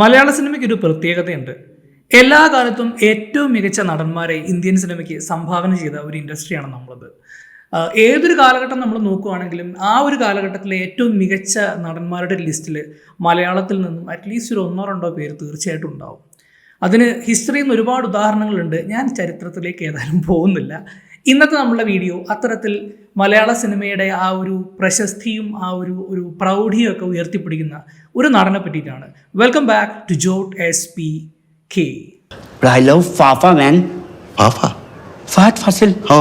മലയാള സിനിമയ്ക്ക് ഒരു പ്രത്യേകതയുണ്ട്. എല്ലാ കാലത്തും ഏറ്റവും മികച്ച നടന്മാരെ ഇന്ത്യൻ സിനിമയ്ക്ക് സംഭാവന ചെയ്ത ഒരു ഇൻഡസ്ട്രിയാണ് നമ്മളത്. ഏതൊരു കാലഘട്ടം നമ്മൾ നോക്കുകയാണെങ്കിലും ആ ഒരു കാലഘട്ടത്തിലെ ഏറ്റവും മികച്ച നടന്മാരുടെ ലിസ്റ്റിൽ മലയാളത്തിൽ നിന്നും അറ്റ്ലീസ്റ്റ് ഒരു ഒന്നോ രണ്ടോ പേര് തീർച്ചയായിട്ടും ഉണ്ടാവും. അതിന് ഹിസ്റ്ററിയിൽ നിന്ന് ഒരുപാട് ഉദാഹരണങ്ങളുണ്ട്. ഞാൻ ചരിത്രത്തിലേക്ക് ഏതായാലും പോകുന്നില്ല. ഇന്നത്തെ നമ്മുടെ വീഡിയോ അത്തരത്തിൽ മലയാള സിനിമയുടെ ആ ഒരു പ്രശസ്തിയും ആ ഒരു ഒരു പ്രൗഢിയും ഒക്കെ ഉയർത്തിപ്പിടിക്കുന്ന ഒരു നടനെ പറ്റിയിട്ടാണ്. Welcome back to John S P K I love Fafa man Fafa Fahadh Fazil oh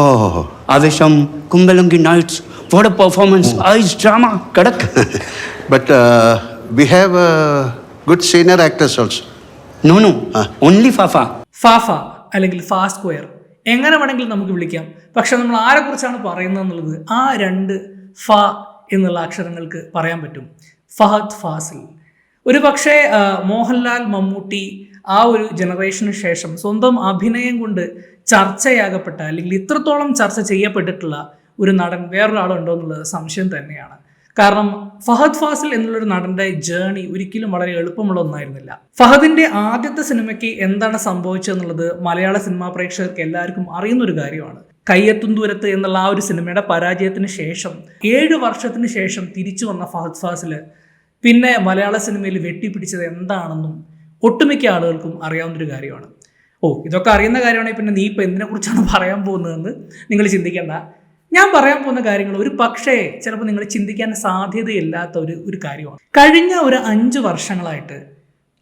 Aavesham Kumbalangi nights what performance his drama Kadak but we have good senior actors also no no only Fafa Fafa അല്ലെങ്കിൽ fast square എങ്ങനെ വേണമെങ്കിലും നമുക്ക് വിളിക്കാം. പക്ഷെ നമ്മൾ ആരെക്കുറിച്ചാണ് പറയുന്നത് എന്നുള്ളത് ആ രണ്ട് ഫ എന്നുള്ള അക്ഷരങ്ങൾക്ക് പറയാൻ പറ്റും. ഫഹദ് ഫാസിൽ. ഒരു പക്ഷേ മോഹൻലാൽ മമ്മൂട്ടി ആ ഒരു ജനറേഷന് ശേഷം സ്വന്തം അഭിനയം കൊണ്ട് ചർച്ചയാകപ്പെട്ട അല്ലെങ്കിൽ ഇത്രത്തോളം ചർച്ച ചെയ്യപ്പെട്ടിട്ടുള്ള ഒരു നടൻ വേറൊരാളുണ്ടോ എന്നുള്ളത് സംശയം തന്നെയാണ്. കാരണം ഫഹദ് ഫാസിൽ എന്നുള്ളൊരു നടന്റെ ജേണി ഒരിക്കലും വളരെ എളുപ്പമുള്ള ഒന്നായിരുന്നില്ല. ഫഹദിന്റെ ആദ്യത്തെ സിനിമയ്ക്ക് എന്താണ് സംഭവിച്ചതെന്നുള്ളത് മലയാള സിനിമാ പ്രേക്ഷകർക്ക് എല്ലാവർക്കും അറിയുന്ന ഒരു കാര്യമാണ്. കയ്യെത്തും ദൂരത്ത് എന്നുള്ള ആ ഒരു സിനിമയുടെ പരാജയത്തിന് ശേഷം ഏഴ് വർഷത്തിന് ശേഷം തിരിച്ചു വന്ന ഫഹദ് ഫാസിൽ പിന്നെ മലയാള സിനിമയിൽ വെട്ടിപ്പിടിച്ചത് എന്താണെന്നും ഒട്ടുമിക്ക ആളുകൾക്കും അറിയാവുന്നൊരു കാര്യമാണ്. ഓ ഇതൊക്കെ അറിയുന്ന കാര്യമാണെങ്കിൽ പിന്നെ നീ ഇപ്പം എന്തിനെക്കുറിച്ചാണ് പറയാൻ പോകുന്നതെന്ന് നിങ്ങൾ ചിന്തിക്കേണ്ട. ഞാൻ പറയാൻ പോകുന്ന കാര്യങ്ങൾ ഒരു പക്ഷേ ചിലപ്പോൾ നിങ്ങൾ ചിന്തിക്കാൻ സാധ്യതയില്ലാത്ത ഒരു ഒരു കാര്യമാണ്. കഴിഞ്ഞ ഒരു അഞ്ച് വർഷങ്ങളായിട്ട്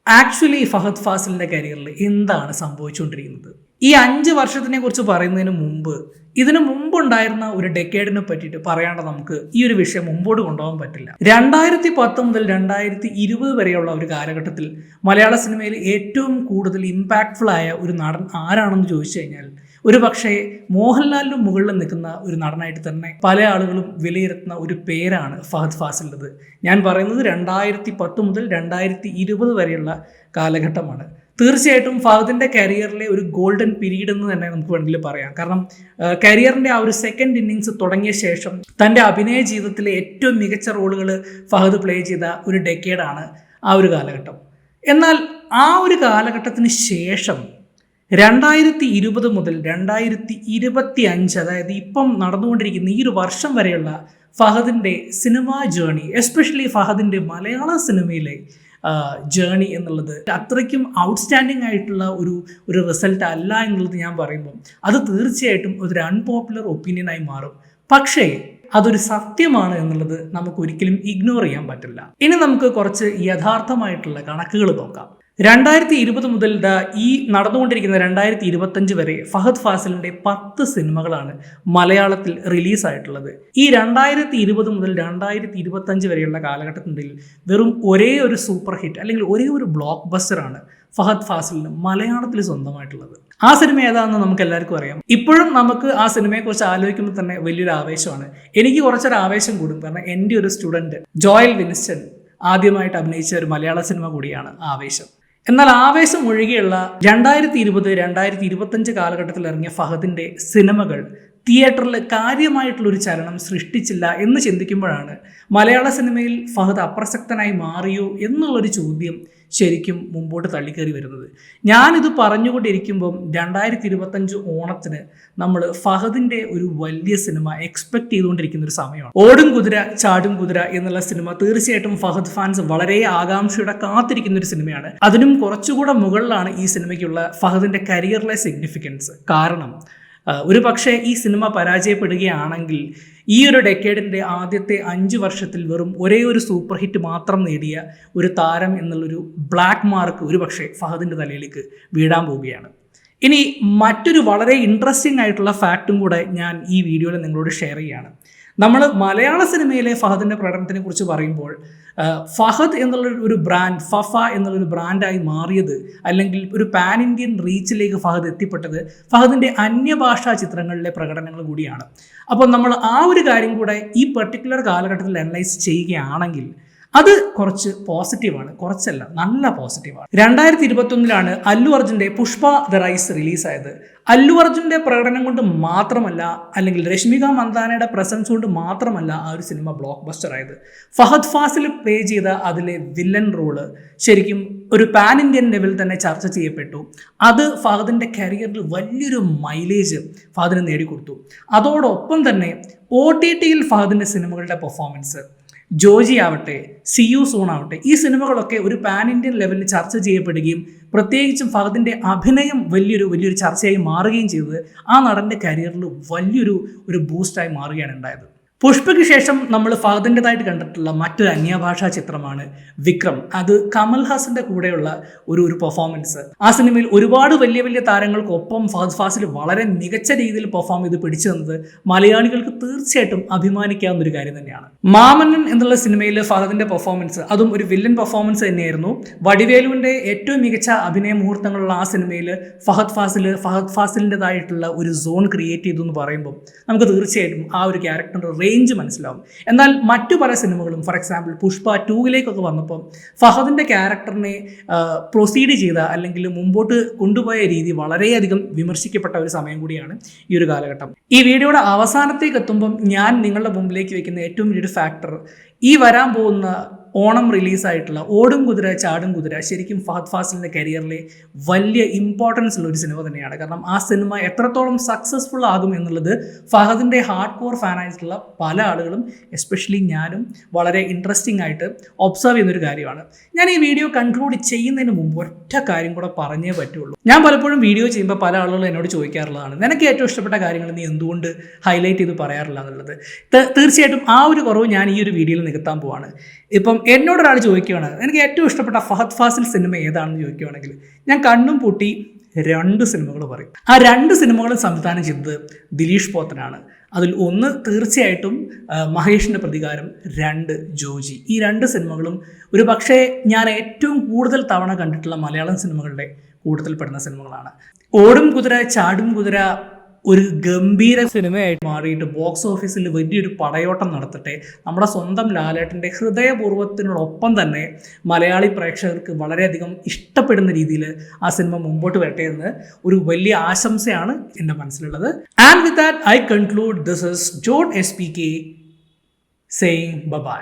ആക്ച്വലി ഫഹദ് ഫാസിലിന്റെ കരിയറിൽ എന്താണ് സംഭവിച്ചുകൊണ്ടിരിക്കുന്നത്? ഈ അഞ്ച് വർഷത്തിനെ കുറിച്ച് പറയുന്നതിന് മുമ്പ് ഇതിനു മുമ്പുണ്ടായിരുന്ന ഒരു ഡെക്കേഡിനെ പറ്റിയിട്ട് പറയാണ്ട് നമുക്ക് ഈ ഒരു വിഷയം മുമ്പോട്ട് കൊണ്ടുപോകാൻ പറ്റില്ല. രണ്ടായിരത്തി പത്ത് മുതൽ രണ്ടായിരത്തി ഇരുപത് വരെയുള്ള ഒരു കാലഘട്ടത്തിൽ മലയാള സിനിമയിൽ ഏറ്റവും കൂടുതൽ ഇമ്പാക്ട്ഫുൾ ആയ ഒരു നടൻ ആരാണെന്ന് ചോദിച്ചു കഴിഞ്ഞാൽ ഒരു പക്ഷേ മോഹൻലാലിനും മുകളിൽ നിൽക്കുന്ന ഒരു നടനായിട്ട് തന്നെ പല ആളുകളും വിലയിരുത്തുന്ന ഒരു പേരാണ് ഫഹദ് ഫാസിലുള്ളത് ഞാൻ പറയുന്നത് രണ്ടായിരത്തി പത്ത് മുതൽ രണ്ടായിരത്തി ഇരുപത് വരെയുള്ള കാലഘട്ടമാണ്. തീർച്ചയായിട്ടും ഫഹദിന്റെ കരിയറിലെ ഒരു ഗോൾഡൻ പീരീഡ് എന്ന് തന്നെ നമുക്ക് വേണമെങ്കിൽ പറയാം. കാരണം കരിയറിന്റെ ആ ഒരു സെക്കൻഡ് ഇന്നിങ്സ് തുടങ്ങിയ ശേഷം തന്റെ അഭിനയ ജീവിതത്തിലെ ഏറ്റവും മികച്ച റോളുകൾ ഫഹദ് പ്ലേ ചെയ്ത ഒരു ഡെക്കേഡാണ് ആ ഒരു കാലഘട്ടം. എന്നാൽ ആ ഒരു കാലഘട്ടത്തിന് ശേഷം രണ്ടായിരത്തി ഇരുപത് മുതൽ രണ്ടായിരത്തി ഇരുപത്തി അഞ്ച് അതായത് ഇപ്പം നടന്നുകൊണ്ടിരിക്കുന്ന ഈ ഒരു വർഷം വരെയുള്ള ഫഹദിന്റെ സിനിമാ ജേണി എസ്പെഷ്യലി ഫഹദിന്റെ മലയാള സിനിമയിലെ ജേണി എന്നുള്ളത് അത്രയ്ക്കും ഔട്ട്സ്റ്റാൻഡിംഗ് ആയിട്ടുള്ള ഒരു ഒരു റിസൾട്ട് അല്ല എന്നുള്ളത് ഞാൻ പറയുമ്പോൾ അത് തീർച്ചയായിട്ടും ഒരു അൺപോപ്പുലർ ഒപ്പീനിയനായി മാറും. പക്ഷേ അതൊരു സത്യമാണ് എന്നുള്ളത് നമുക്ക് ഒരിക്കലും ഇഗ്നോർ ചെയ്യാൻ പറ്റില്ല. ഇനി നമുക്ക് കുറച്ച് യഥാർത്ഥമായിട്ടുള്ള കണക്കുകൾ നോക്കാം. രണ്ടായിരത്തി ഇരുപത് മുതൽ ദാ ഈ നടന്നുകൊണ്ടിരിക്കുന്ന രണ്ടായിരത്തി ഇരുപത്തഞ്ച് വരെ ഫഹദ് ഫാസിലിന്റെ പത്ത് സിനിമകളാണ് മലയാളത്തിൽ റിലീസായിട്ടുള്ളത്. ഈ രണ്ടായിരത്തി ഇരുപത് മുതൽ രണ്ടായിരത്തി ഇരുപത്തഞ്ച് വരെയുള്ള കാലഘട്ടത്തിൽ വെറും ഒരേ ഒരു സൂപ്പർ ഹിറ്റ് അല്ലെങ്കിൽ ഒരേ ഒരു ബ്ലോക്ക് ബസ്റ്ററാണ് ഫഹദ് ഫാസിലിന് മലയാളത്തിൽ സ്വന്തമായിട്ടുള്ളത്. ആ സിനിമ ഏതാണെന്ന് നമുക്ക് എല്ലാവർക്കും അറിയാം. ഇപ്പോഴും നമുക്ക് ആ സിനിമയെക്കുറിച്ച് ആലോചിക്കുമ്പോൾ തന്നെ വലിയൊരു ആവേശമാണ്. എനിക്ക് കുറച്ചൊരു ആവേശം കൂടും. കാരണം എന്റെ ഒരു സ്റ്റുഡന്റ് ജോയൽ വിൻസ്റ്റൺ ആദ്യമായിട്ട് അഭിനയിച്ച ഒരു മലയാള സിനിമ കൂടിയാണ് ആവേശം. എന്നാൽ ആവേശം ഒഴികെയുള്ള രണ്ടായിരത്തി ഇരുപത് രണ്ടായിരത്തി ഇരുപത്തഞ്ച് കാലഘട്ടത്തിൽ ഇറങ്ങിയ ഫഹദിന്റെ സിനിമകൾ തിയേറ്ററിൽ കാര്യമായിട്ടുള്ളൊരു ചലനം സൃഷ്ടിച്ചില്ല എന്ന് ചിന്തിക്കുമ്പോഴാണ് മലയാള സിനിമയിൽ ഫഹദ് അപ്രസക്തനായി മാറിയോ എന്നുള്ളൊരു ചോദ്യം ശരിക്കും മുമ്പോട്ട് തള്ളിക്കയറി വരുന്നത്. ഞാനിത് പറഞ്ഞുകൊണ്ടിരിക്കുമ്പം രണ്ടായിരത്തി ഇരുപത്തഞ്ച് ഓണത്തിന് നമ്മൾ ഫഹദിന്റെ ഒരു വലിയ സിനിമ എക്സ്പെക്ട് ചെയ്തുകൊണ്ടിരിക്കുന്ന ഒരു സമയമാണ്. ഓടും കുതിര ചാടും കുതിര എന്നുള്ള സിനിമ തീർച്ചയായിട്ടും ഫഹദ് ഫാൻസ് വളരെ ആകാംക്ഷയോടെ കാത്തിരിക്കുന്ന ഒരു സിനിമയാണ്. അതിനും കുറച്ചുകൂടെ മുകളിലാണ് ഈ സിനിമയ്ക്കുള്ള ഫഹദിന്റെ കരിയറിലെ സിഗ്നിഫിക്കൻസ് കാരണം ഒരു പക്ഷേ ഈ സിനിമ പരാജയപ്പെടുകയാണെങ്കിൽ ഈ ഒരു ഡെക്കേഡിന്റെ ആദ്യത്തെ അഞ്ച് വർഷത്തിൽ വെറും ഒരേ ഒരു സൂപ്പർ ഹിറ്റ് മാത്രം നേടിയ ഒരു താരം എന്നുള്ളൊരു ബ്ലാക്ക് മാർക്ക് ഒരു പക്ഷേ ഫഹദിന്റെ തലയിലേക്ക് വീഴാൻ പോവുകയാണ്. ഇനി മറ്റൊരു വളരെ ഇൻട്രസ്റ്റിംഗ് ആയിട്ടുള്ള ഫാക്റ്റും കൂടെ ഞാൻ ഈ വീഡിയോയിൽ നിങ്ങളോട് ഷെയർ ചെയ്യുകയാണ്. നമ്മൾ മലയാള സിനിമയിലെ ഫഹദിന്റെ പ്രകടനത്തിനെ കുറിച്ച് പറയുമ്പോൾ ഫഹദ് എന്നുള്ള ഒരു ബ്രാൻഡ് ഫഫ എന്നുള്ളൊരു ബ്രാൻഡായി മാറിയത് അല്ലെങ്കിൽ ഒരു പാൻ ഇന്ത്യൻ റീച്ചിലേക്ക് ഫഹദ് എത്തിപ്പെട്ടത് ഫഹദിന്റെ അന്യഭാഷാ ചിത്രങ്ങളിലെ പ്രകടനങ്ങൾ കൂടിയാണ്. അപ്പോൾ നമ്മൾ ആ ഒരു കാര്യം കൂടെ ഈ പെർട്ടിക്കുലർ കാലഘട്ടത്തിൽ അനലൈസ് ചെയ്യുകയാണെങ്കിൽ അത് കുറച്ച് പോസിറ്റീവാണ് കുറച്ചല്ല നല്ല പോസിറ്റീവാണ് രണ്ടായിരത്തി ഇരുപത്തൊന്നിലാണ് അല്ലു അർജുന്റെ പുഷ്പ ദ റൈസ് റിലീസായത്. അല്ലു അർജുന്റെ പ്രകടനം കൊണ്ട് മാത്രമല്ല അല്ലെങ്കിൽ രശ്മിക മന്ദാനയുടെ പ്രസൻസ് കൊണ്ട് മാത്രമല്ല ആ ഒരു സിനിമ ബ്ലോക്ക് ബസ്റ്റർ ആയത്. ഫഹദ് ഫാസിൽ പ്ലേ ചെയ്ത അതിലെ വില്ലൻ റോൾ ശരിക്കും ഒരു പാൻ ഇന്ത്യൻ ലെവലിൽ തന്നെ ചർച്ച ചെയ്യപ്പെട്ടു. അത് ഫഹദിന്റെ കരിയറിൽ വലിയൊരു മൈലേജ് ഫഹദിന് നേടിക്കൊടുത്തു. അതോടൊപ്പം തന്നെ ഒ ടി ടിയിൽ ഫഹദിന്റെ സിനിമകളുടെ പെർഫോമൻസ് ജോജി ആവട്ടെ സി യു സൂൺ ആവട്ടെ ഈ സിനിമകളൊക്കെ ഒരു പാൻ ഇന്ത്യൻ ലെവലിൽ ചർച്ച ചെയ്യപ്പെടുകയും പ്രത്യേകിച്ചും ഫഹദിന്റെ അഭിനയം വലിയൊരു വലിയൊരു ചർച്ചയായി മാറുകയും ചെയ്തത് ആ നടന്റെ കരിയറിൽ വലിയൊരു ഒരു ബൂസ്റ്റായി മാറുകയാണ് ഉണ്ടായത്. പുഷ്പയ്ക്ക് ശേഷം നമ്മൾ ഫാദറിന്റെതായിട്ട് കണ്ടിട്ടുള്ള മറ്റൊരു അന്യഭാഷാ ചിത്രമാണ് വിക്രം. അത് കമൽഹാസന്റെ കൂടെയുള്ള ഒരു ഒരു പെർഫോമൻസ് ആ സിനിമയിൽ ഒരുപാട് വലിയ വലിയ താരങ്ങൾക്കൊപ്പം ഫാദ് ഫാസിൽ വളരെ മികച്ച രീതിയിൽ പെർഫോം ചെയ്ത് പിടിച്ചു തന്നത് മലയാളികൾക്ക് തീർച്ചയായിട്ടും അഭിമാനിക്കാവുന്ന ഒരു കാര്യം തന്നെയാണ്. മാമന്നൻ എന്നുള്ള സിനിമയിൽ ഫഹദിന്റെ പെർഫോമൻസ് അതും ഒരു വില്ലൻ പെർഫോമൻസ് തന്നെയായിരുന്നു. വടിവേലുവിന്റെ ഏറ്റവും മികച്ച അഭിനയ മുഹൂർത്തങ്ങളുള്ള ആ സിനിമയിൽ ഫഹദ് ഫാസിൽ ഫഹദ് ഫാസിലിന്റെതായിട്ടുള്ള ഒരു സോൺ ക്രിയേറ്റ് ചെയ്തു എന്ന് പറയുമ്പോൾ നമുക്ക് തീർച്ചയായിട്ടും ആ ഒരു ക്യാരക്ടറിന്റെ റേഞ്ച് മനസ്സിലാവും. എന്നാൽ മറ്റു പല സിനിമകളും ഫോർ എക്സാമ്പിൾ പുഷ്പ ടൂവിലേക്കൊക്കെ വന്നപ്പോൾ ഫഹദിന്റെ ക്യാരക്ടറിനെ പ്രൊസീഡ് ചെയ്ത അല്ലെങ്കിൽ മുമ്പോട്ട് കൊണ്ടുപോയ രീതി വളരെയധികം വിമർശിക്കപ്പെട്ട ഒരു സമയം കൂടിയാണ് ഈ ഒരു കാലഘട്ടം. ഈ വീഡിയോയുടെ അവസാനത്തേക്ക് എത്തുമ്പം ഞാൻ നിങ്ങളുടെ മുമ്പിലേക്ക് വെക്കുന്ന ഏറ്റവും വലിയൊരു ഫാക്ടർ ഈ വരാൻ പോകുന്ന ഓണം റിലീസായിട്ടുള്ള ഓടും കുതിര ചാടും കുതിര ശരിക്കും ഫഹദ് ഫാസിലിന്റെ കരിയറിലെ വലിയ ഇമ്പോർട്ടൻസ് ഉള്ള ഒരു സിനിമ തന്നെയാണ്. കാരണം ആ സിനിമ എത്രത്തോളം സക്സസ്ഫുൾ ആകും എന്നുള്ളത് ഫഹദിന്റെ ഹാർഡ് കോർ ഫാനായിട്ടുള്ള പല ആളുകളും എസ്പെഷ്യലി ഞാനും വളരെ ഇൻട്രസ്റ്റിംഗ് ആയിട്ട് ഒബ്സർവ് ചെയ്യുന്നൊരു കാര്യമാണ്. ഞാൻ ഈ വീഡിയോ കൺക്ലൂഡ് ചെയ്യുന്നതിന് മുമ്പ് ഒറ്റ കാര്യം കൂടെ പറഞ്ഞേ പറ്റുള്ളൂ. ഞാൻ പലപ്പോഴും വീഡിയോ ചെയ്യുമ്പോൾ പല ആളുകളും എന്നോട് ചോദിക്കാറുള്ളതാണ് നിനക്ക് ഏറ്റവും ഇഷ്ടപ്പെട്ട കാര്യങ്ങൾ നീ എന്തുകൊണ്ട് ഹൈലൈറ്റ് ചെയ്ത് പറയാറില്ല? എന്നുള്ളത്. തീർച്ചയായിട്ടും ആ ഒരു കുറവ് ഞാൻ ഈ ഒരു വീഡിയോയിൽ നികത്താൻ പോവാണ്. ഇപ്പം എന്നോടൊരാൾ ചോദിക്കുകയാണ് എനിക്ക് ഏറ്റവും ഇഷ്ടപ്പെട്ട ഫഹദ് ഫാസിൽ സിനിമ ഏതാണെന്ന് ചോദിക്കുകയാണെങ്കിൽ ഞാൻ കണ്ണും പൂട്ടി രണ്ട് സിനിമകൾ പറയും. ആ രണ്ട് സിനിമകളും സംവിധാനം ചെയ്തത് ദിലീഷ് പോത്തനാണ്. അതിൽ ഒന്ന് തീർച്ചയായിട്ടും മഹേഷിന്റെ പ്രതികാരം രണ്ട് ജോജി. ഈ രണ്ട് സിനിമകളും ഒരു പക്ഷേ ഞാൻ ഏറ്റവും കൂടുതൽ തവണ കണ്ടിട്ടുള്ള മലയാളം സിനിമകളുടെ കൂടുതൽ പെടുന്ന സിനിമകളാണ്. ഓടും കുതിര ചാടും കുതിര ഒരു ഗംഭീര സിനിമയായിട്ട് മാറിയിട്ട് ബോക്സ് ഓഫീസിൽ വലിയൊരു പടയോട്ടം നടത്തട്ടെ. നമ്മുടെ സ്വന്തം ലാലേട്ടന്റെ ഹൃദയപൂർവത്തിനോടൊപ്പം തന്നെ മലയാളി പ്രേക്ഷകർക്ക് വളരെയധികം ഇഷ്ടപ്പെടുന്ന രീതിയിൽ ആ സിനിമ മുമ്പോട്ട് വരട്ടെ എന്ന് ഒരു വലിയ ആശംസയാണ് എന്റെ മനസ്സിലുള്ളത്. And with that I conclude this is John S P K saying bye